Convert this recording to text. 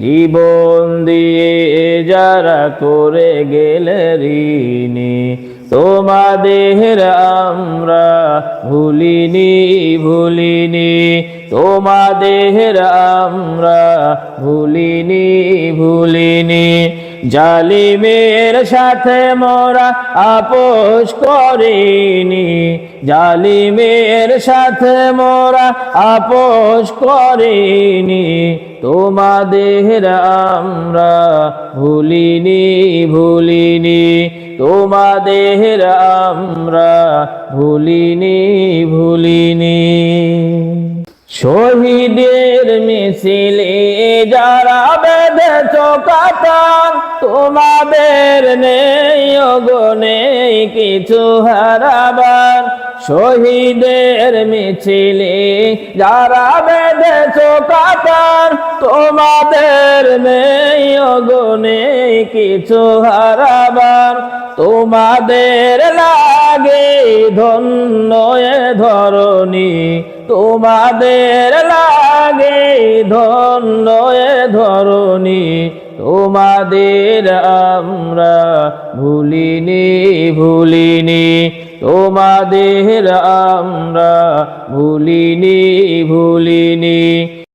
জীবন দিয়ে যারা করে গেলে ঋণী তোমাদের আমরা ভুলিনি ভুলিনি। তোমাদের আমরা ভুলিনি ভুলিনি। জালিমের সাথে মোরা আপোষ করিনি। জালিমের সাথে মোরা আপোষ করিনি। তোমাদের আমরা ভুলিনি ভুলিনি। তোমাদের আমরা ভুলিনি ভুলিনি। শহীদের মিছিলে যারা বেঁধেছ কাতান তোমাদের নেই অগনে কিছু হারাবার। শহীদের মিছিলে যারা বেঁধেছ কাতার তোমাদের নেই অগনে কিছু হারাবার। তোমাদের লাগে ধন্য ধরণী তোমাদের লাগে ধন্য ধরণী। তোমাদের আমরা ভুলিনি ভুলিনি। তোমাদের আমরা ভুলিনি ভুলিনি।